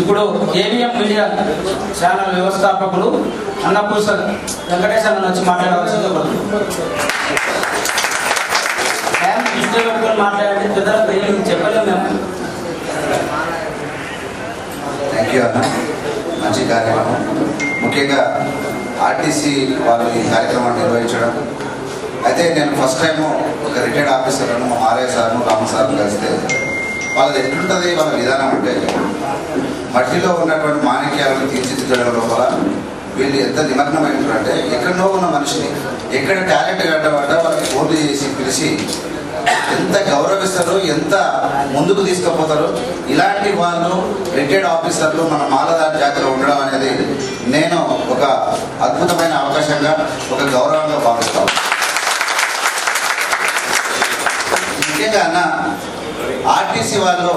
ఇప్పుడు AVM media channel వ్యవస్థాపకులు sir Venkateswara వచ్చి మాట్లాడవలసింది దృష్టిలో పెట్టుకొని మాట్లాడండి. పెద్దలకు ఏమి చెప్పలేము మేము. థ్యాంక్ యూ అన్న. మంచి కార్యక్రమం. ముఖ్యంగా ఆర్టీసీ వాళ్ళు ఈ కార్యక్రమాన్ని నిర్వహించడం. అయితే నేను ఫస్ట్ టైం ఒక రిటైర్డ్ ఆఫీసర్లను మా ఆర్ఐ సార్ను రామ సార్ను కలిస్తే వాళ్ళది ఎట్లుంటుంది వాళ్ళ విధానం అంటే మట్టిలో ఉన్నటువంటి మాణిక్యాలను తీర్చిదిద్దడం లోపల వీళ్ళు ఎంత నిమగ్నమై ఎక్కడో ఉన్న మనిషిని ఎక్కడ టాలెంట్ కట్టబడ్డ వాళ్ళకి ఫోన్లు చేసి పిలిచి ఎంత గౌరవిస్తారు ఎంత ముందుకు తీసుకుపోతారో ఇలాంటి వాళ్ళు రిటైర్డ్ ఆఫీసర్లు మన మాలదారి జాతిలో ఉండడం అనేది నేను ఒక అద్భుతమైన అవకాశంగా ఒక గౌరవంగా భావిస్తాను. ముఖ్యంగా అన్న ఆర్టీసీ వాళ్ళు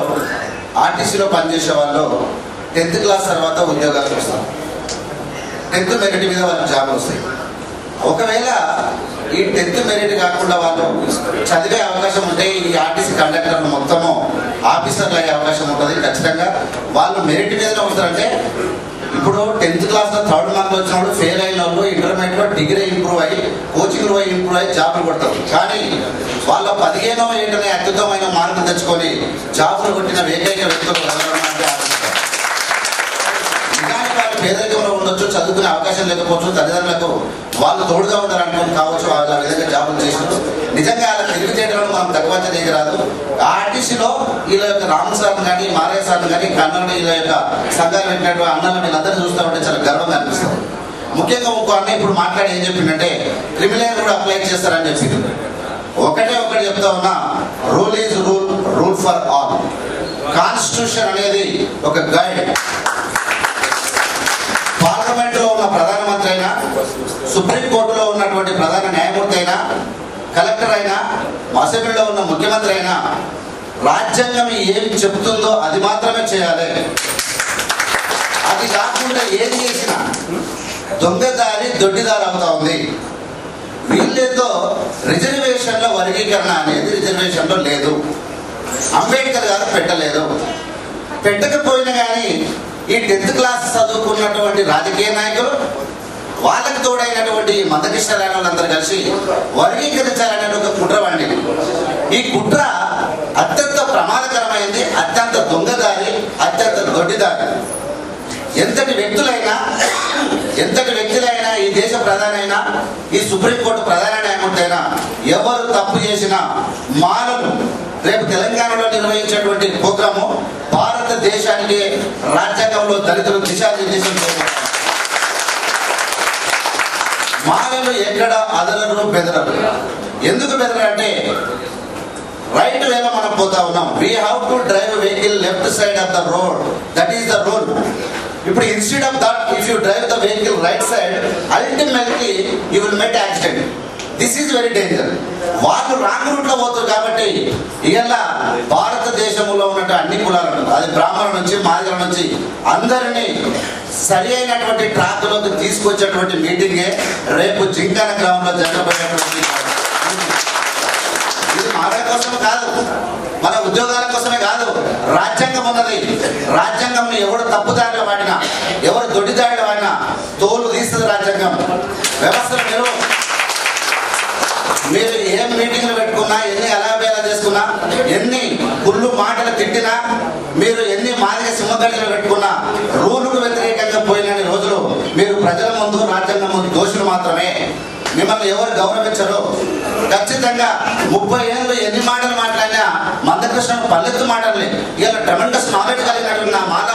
ఆర్టీసీలో పనిచేసే వాళ్ళు టెన్త్ క్లాస్ తర్వాత ఉద్యోగాలు వస్తారు టెన్త్ మెరిట్ మీద వాళ్ళకి జాబ్ వస్తాయి. ఒకవేళ ఈ టెన్త్ మెరిట్ కాకుండా వాళ్ళు చదివే అవకాశం ఉంటే ఈ ఆర్టీసీ కండక్టర్లు మొత్తము ఆఫీసర్లు అయ్యే అవకాశం ఉంటుంది ఖచ్చితంగా. వాళ్ళు మెరిట్ మీదనే వస్తారంటే ఇప్పుడు టెన్త్ క్లాస్లో థర్డ్ మార్క్ వచ్చిన వాళ్ళు ఫెయిల్ అయిన వాళ్ళు ఇంటర్మీడియట్లో డిగ్రీ ఇంప్రూవ్ అయ్యి కోచింగ్ పోయి ఇంప్రూవ్ అయ్యి జాబ్లు కొడతారు. కానీ వాళ్ళ పదిహేనవ ఏంటనే అద్భుతమైన మార్కులు తెచ్చుకొని జాబ్లు కొట్టిన ఏకైక వ్యక్తులు ఎవరన్నా అంటే ఆలోచిస్తారు. నిజానికి వాళ్ళు పేదరికంలో ఉండొచ్చు చదువుకునే అవకాశం లేకపోవచ్చు తల్లిదండ్రులకు వాళ్ళు తోడుగా ఉండాలనుకుని కావచ్చు వాళ్ళ విధంగా జాబులు చేసినప్పుడు. నిజంగా వాళ్ళ తెలివితేటలను మనం తక్కువ చేయరాదు ఆర్టీసీలో వీళ్ళ యొక్క రామ్ సార్ని కానీ మారయ్య సార్ కానీ కన్నడ వీళ్ళ యొక్క సంఘాలు పెట్టినటువంటి అన్నలు వీళ్ళందరూ చూస్తూ ఉంటే చాలా గర్వంగా అనిపిస్తుంది. ముఖ్యంగా ఇంకో అన్న ఇప్పుడు మాట్లాడి ఏం చెప్పిండంటే క్రిమినల్ కూడా అప్లై చేస్తారని చెప్పింది ఒకటే ఒకటి చెప్తా ఉన్నా rule is rule rule for all. Constitution అనేది ఒక గైడ్ పార్లమెంట్లో ఉన్న ప్రధానమంత్రి అయినా సుప్రీంకోర్టులో ఉన్నటువంటి ప్రధాన న్యాయమూర్తి అయినా కలెక్టర్ అయినా అసెంబ్లీలో ఉన్న ముఖ్యమంత్రి అయినా రాజ్యాంగం ఏం చెప్తుందో అది మాత్రమే చేయాలి. అది కాకుండా ఏం చేసినా దొంగదారి దొడ్డిదారి అవుతా ఉంది. వీళ్ళేదో రిజర్వేషన్ల వర్గీకరణ అనేది రిజర్వేషన్లో లేదు. అంబేద్కర్ గారు పెట్టలేదు. పెట్టకపోయినా కానీ ఈ టెన్త్ క్లాస్ చదువుకున్నటువంటి రాజకీయ నాయకులు వాళ్ళకి తోడైనటువంటి ఈ వాళ్ళందరూ కలిసి వర్గీకరించాలనే ఒక కుట్ర వంటిది. ఈ కుట్ర అత్యంత ప్రమాదకరమైంది అత్యంత దొంగదారి అత్యంత దొడ్డిదారి. ఎంతటి వ్యక్తులైనా ఎంతటి వ్యక్తులైనా ఈ దేశ ప్రధానైనా ఈ సుప్రీంకోర్టు ప్రధాన న్యాయమూర్తి అయినా ఎవరు తప్పు చేసినా మానవు రేపు తెలంగాణలో నిర్వహించేటువంటి ప్రోగ్రాము భారతదేశానికి రాజ్యాంగంలో దళితులు దిశానిర్దేశం చేయబడ్డారు మాలలు ఎక్కడ అదలరు బెదరరు ఎందుకు బెదరంటే రైట్ వేలో మనం పోతా ఉన్నాం. We have to drive vehicle left side of the road that is the rule ఇప్పుడు instead of that if you drive the vehicle right side ultimately you will met accident this is very danger వాళ్ళు wrong రూట్లో పోతారు కాబట్టి ఇవాళ భారతదేశంలో ఉన్నట్టు అన్ని కులాలను అది బ్రాహ్మణ నుంచి మాదిగల నుంచి అందరినీ సరి అయినటువంటి ట్రాక్లోకి తీసుకొచ్చేటువంటి మీటింగే రేపు జింకాన గ్రామంలో జరగబోయేటువంటి ఇది మన కోసం కాదు. మన ఉద్యోగాల కోసమే కాదు. రాజ్యాంగం ఉన్నది. రాజ్యాంగం ఎవడు తప్పుదారిలో వాడినా ఎవరు దొడ్డిదారిలో వాడినా తోలు తీస్తుంది రాజ్యాంగం. వ్యవస్థలు మీరు మీరు ఏ మీటింగ్లు పెట్టుకున్నా ఎన్ని అలాబేలా చేసుకున్నా ఎన్ని కుళ్ళు మాటలు తిట్టినా మీరు ఎన్ని మాదిక సింహగడ్డలు పెట్టుకున్నా రూలుకు వ్యతిరేకంగా పోయిన రోజులు మీరు ప్రజల ముందు రాజ్యాంగం ముందు దోషులు మాత్రమే. మిమ్మల్ని ఎవరు గౌరవించరు? ఖచ్చితంగా ముప్పై ఏళ్ళు ఎన్ని మాటలు మాట్లాడినా మందకృష్ణ పల్లెత్తు మాటలే ఇలా ట్రమెండస్ నాలెడ్జ్ కలిగినట్టు నా మాల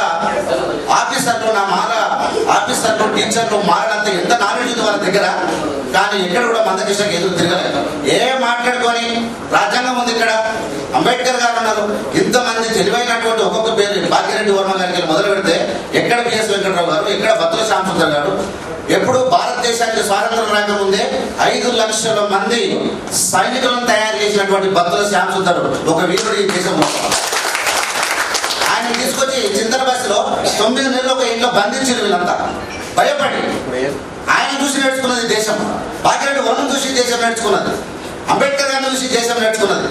ఆఫీసర్లు నా మాల ఆఫీసర్లు టీచర్లు మారడంతా ఎంత నాలెడ్జ్ ఉంది వాళ్ళ దగ్గర కానీ ఎక్కడ కూడా మందకృష్ణకి ఎదురు తిరగలేదు. ఏ మాట్లాడుకొని రాజ్యాంగం ఉంది ఇక్కడ? అంబేద్కర్ గారు ఉన్నారు. ఇంతమంది తెలివైనటువంటి ఒక్కొక్క పేరు భాగ్యరెడ్డి వర్మ గారికి మొదలు పెడితే ఎక్కడ బిఎస్ వెంకటరావు గారు ఎక్కడ భద్ర శ్యామసుందర్ గారు? ఎప్పుడు భారతదేశానికి స్వాతంత్రం రాకముందే ఐదు లక్షల మంది సైనికులను తయారు చేసినటువంటి భద్ర శ్యామసుందర్ ఒక వీరుడు ఈ దేశంలో. ఆయన తీసుకొచ్చి చింతన బస్సులో తొమ్మిది నెలలు ఒక ఇంట్లో బంధించారు వీళ్ళంతా. భయపడి. ఆయన చూసి నేర్చుకున్నది దేశం. భాగ్యరెడ్డి వర్మం చూసి దేశం నేర్చుకున్నది. అంబేద్కర్ గారిని చూసి దేశం నేర్చుకున్నది.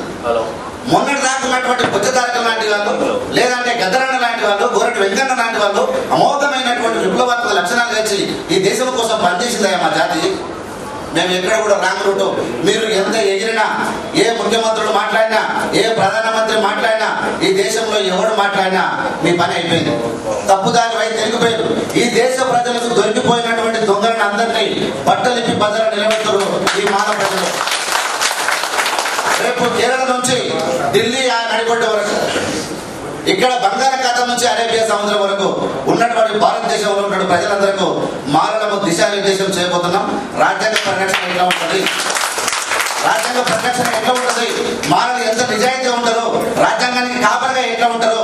మొన్నటి దాకా ఉన్నటువంటి బుద్ధ తారకం లాంటి వాళ్ళు లేదంటే గద్దరన్న లాంటి వాళ్ళు గోరటి వెంకన్న లాంటి వాళ్ళు అమోఘమైనటువంటి విప్లవాత్మక లక్షణాలు కలిసి ఈ దేశం కోసం పనిచేసిందయ్యా మా జాతి. మేము ఎక్కడ కూడా రాంగ్ రూట్ మీరు ఎంత ఎగిరినా ఏ ముఖ్యమంత్రులు మాట్లాడినా ఏ ప్రధానమంత్రి మాట్లాడినా ఈ దేశంలో ఎవడు మాట్లాడినా మీ పని అయిపోయింది. తప్పుదారి వైపు తిరిగిపోయారు. ఈ దేశ ప్రజలకు దొరికిపోయినటువంటి దొంగలను అందరినీ బట్టలిప్పి బజారు నిలబెడతారు ఈ మానవ ప్రజలు. రేపు కేరళ నుంచి ఢిల్లీ ఆ నడిగొడ్డ వరకు. ఇక్కడ బంగాళాఖాతం నుంచి అరేబియా సముద్రం వరకు ఉన్నటువంటి భారతదేశంలో ఉన్నటువంటి ప్రజలందరికీ మారడము దిశానిర్దేశం చేయబోతున్నాం. రాజ్యాంగ పరిరక్షణ ఎట్లా ఉంటుంది? రాజ్యాంగ పరిరక్షణ ఎట్లా ఉంటుంది? మారలు ఎంత నిజాయితీ ఉంటారో రాజ్యాంగానికి కాపరిగా ఎట్లా ఉంటారో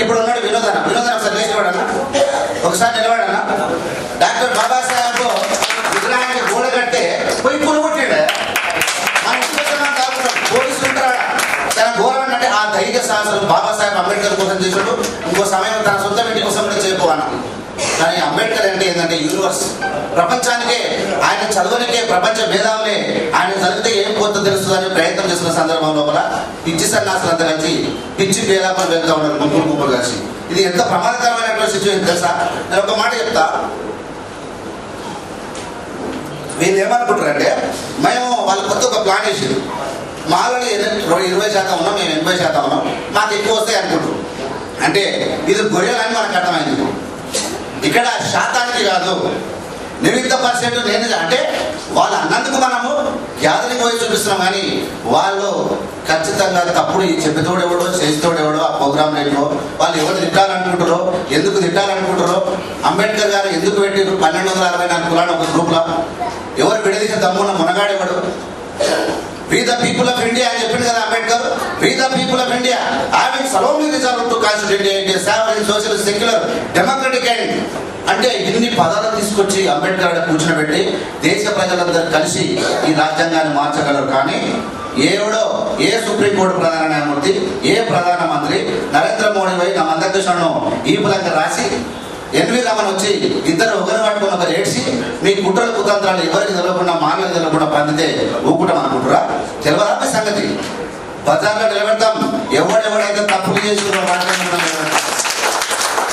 ఇప్పుడు ఉన్నాడు వినోదన. వినోదన ఒకసారి లేచిపోడన్నా ఒకసారి నిలబడన్నా డాక్టర్ బాబాసాహెబ్ విగ్రహానికి గోడ కట్టే పోయి పురుగుట్టిండే మన ఇంటికి కాకుండా పోలీసులు ఉంటారా తన ఘోరం అంటే ఆ ధైర్య సాహసాలు బాబాసాహెబ్ అంబేద్కర్ కోసం చేసాడు ఆమెను తన సొంత ఇంటి కోసం కూడా చేయకపోవాను కానీ అంబేద్కర్ అంటే ఏంటంటే యూనివర్స్ ప్రపంచానికే ఆయన చదువునికే ప్రపంచ మేధావులే. ఆయన చదివితే ఏం పోతుందో తెలుస్తుందని ప్రయత్నం చేస్తున్న సందర్భం లోపల పిచ్చి సన్నాసులంతా కలిసి పిచ్చి భేదాపలు వెళ్తా ఉన్నారు గుంపులు గుంపులు కలిసి. ఇది ఎంత ప్రమాదకరమైనటువంటి సిచ్యువేషన్ తెలుసా? నేను ఒక మాట చెప్తా. వీళ్ళు ఏమనుకుంటారంటే మేము వాళ్ళ కొత్త ఒక ప్లాన్ వేసింది మాలో ఇరవై శాతం ఉన్నాం మేము ఎనభై శాతం ఉన్నాం మాకు ఎక్కువ వస్తాయి అనుకుంటున్నాం అంటే ఇది గొర్రెలని మనకు అర్థమైంది. ఇక్కడ శాతానికి కాదు నిమిత్త పర్సెంట్ నేను అంటే వాళ్ళు అన్నందుకు మనము గ్యాదరింగ్ పోయి చూపిస్తున్నాం కానీ వాళ్ళు ఖచ్చితంగా తప్పుడు ఈ చెప్పితోడు ఎవడో చేస్తోడు ఎవడో ఆ ప్రోగ్రామ్ లేటో వాళ్ళు ఎవరు తిట్టాలనుకుంటారో ఎందుకు తిట్టాలనుకుంటారో అంబేద్కర్ గారు ఎందుకు పెట్టారు పన్నెండు వందల అరవై నాలుగు కులాన్ని ఒక గ్రూప్లో. ఎవరు విడదీసిన తమ్మున్న మునగాడేవాడు? We the people of India అని చెప్పింది కదా Ambedkar. We the people of India having solemnly resolved to constitute India social secular democratic and అంటే ఇన్ని పదాలు తీసుకొచ్చి అంబేద్కర్ కూర్చోబెట్టి దేశ ప్రజలందరూ కలిసి ఈ రాజ్యాంగాన్ని మార్చగలరు. కానీ ఏడో ఏ సుప్రీంకోర్టు ప్రధాన న్యాయమూర్తి ఏ ప్రధానమంత్రి నరేంద్ర మోడీ వై నా మందకృష్ణను ఈ పులంగా రాసి ఎన్వి రమణ వచ్చి ఇద్దరు ఒకరు పట్టుకుని ఒకరు ఏడ్చి మీ కుట్రల కుతంత్రాలు ఎవరికి తెలవకుండా మానవులు తెలవకుండా పందితే ఊకుటం అనుకుంటురా తెలియదా సంగతి. బజార్లో నిలబెడతాం. ఎవడెవడైతే తప్పులు చేసుకున్న మాట్లాడుతున్నాం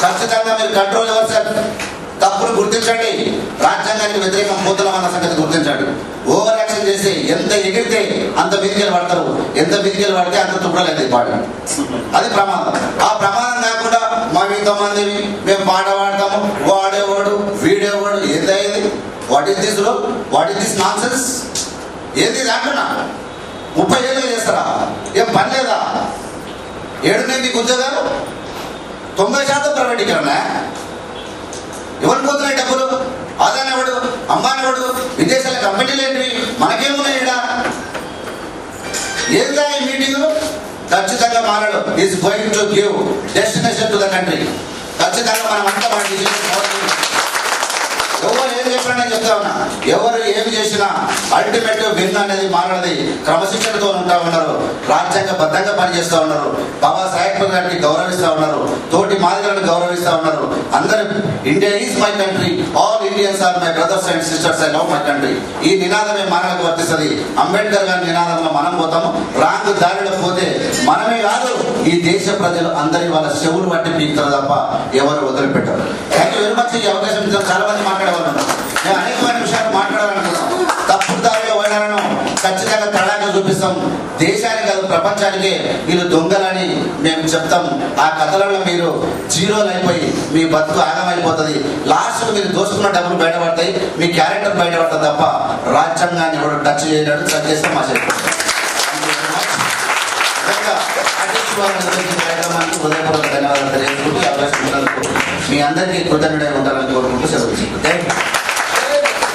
ఖచ్చితంగా మీరు కంట్రోల్ ఎవరు సార్? తప్పులు గుర్తించండి. రాజ్యాంగానికి వ్యతిరేకం పోతున్నాం అన్న సంగతి గుర్తించండి. ఓవర్ యాక్షన్ చేసి ఎంత ఎగిరితే అంత బిదికలు పడతారు ఎంత బిదికలు పడితే అంత తుప్పలేదు పాట అది ప్రమాదం. ఆ ప్రమాదం కాకుండా మా ఇంతమంది మేము పాట పాడతాము. వాడేవాడు వీడేవాడు ఏదైంది? What is this what is this nonsense ఏది ఇది అంటున్నా? ముప్పై ఏళ్ళు చేస్తారా? ఏం పని లేదా? ఏడున్నాయి మీకు ఉద్యోగాలు తొంభై శాతం ప్రైవేటీకరణ ఎవరు పోతున్నాయి డబ్బులు? అదాని ఎవడు? అంబానీ ఎవడు? విదేశాల కంపెనీలు ఏంటివి? మనకేమున్నాయి ఈడ? ఏదా ఈ మీటింగ్? ఖచ్చితంగా మారడు. Is going to give destination to the country ఖచ్చితంగా మనం అంతా మన ఎవరు ఏం చెప్తా ఉన్నా. ఎవరు ఏమి చేసినా అల్టిమేట్ విన్ అనేది మారది క్రమశిక్షణతో ఉంటా ఉన్నారు. రాజ్యాంగ బద్ధంగా పనిచేస్తూ ఉన్నారు. బాబా సాహెబ్ గారిని గౌరవిస్తూ ఉన్నారు. తోటి మాదిగలను గౌరవిస్తూ ఉన్నారు. అందరు India is my country all Indians are my brothers and sisters I love my country ఈ నినాదమే మానవులకు వర్తిస్తుంది. అంబేద్కర్ గారి నినాదంలో మనం పోతాము. రాంగ్ దారిలో పోతే మనమే కాదు ఈ దేశ ప్రజలు అందరి వాళ్ళ చెవులు పట్టి పీకుతారు తప్ప ఎవరు వదిలిపెట్టరు. థ్యాంక్ అవకాశం ఇచ్చిన చాలా మంది మాట్లాడేవాళ్ళు నేను అనేకమైన విషయాలు మాట్లాడాలనుకున్నాను. తప్పుడు దారిలో పోయినాలను ఖచ్చితంగా తడాగా చూపిస్తాం. దేశానికి కాదు ప్రపంచానికి వీళ్ళు దొంగలని మేము చెప్తాం. ఆ కథలలో మీరు జీరోలు అయిపోయి మీ బతుకు ఆగమైపోతుంది. లాస్ట్ మీరు దోసుకున్న డబ్బులు బయటపడతాయి. మీ క్యారెక్టర్ బయటపడతాయి తప్ప రాజ్యాంగాన్ని ఎవరు టచ్ చేయడానికి టచ్ చేస్తే మా చెప్పారు నిజంగా కార్యక్రమానికి హృదయపూర్వక ధన్యవాదాలు తెలియజేసుకుంటూ అవకాశం మీ అందరికీ కృతజ్ఞుడై ఉండాలని కోరుకుంటూ సెలవు థ్యాంక్ యూ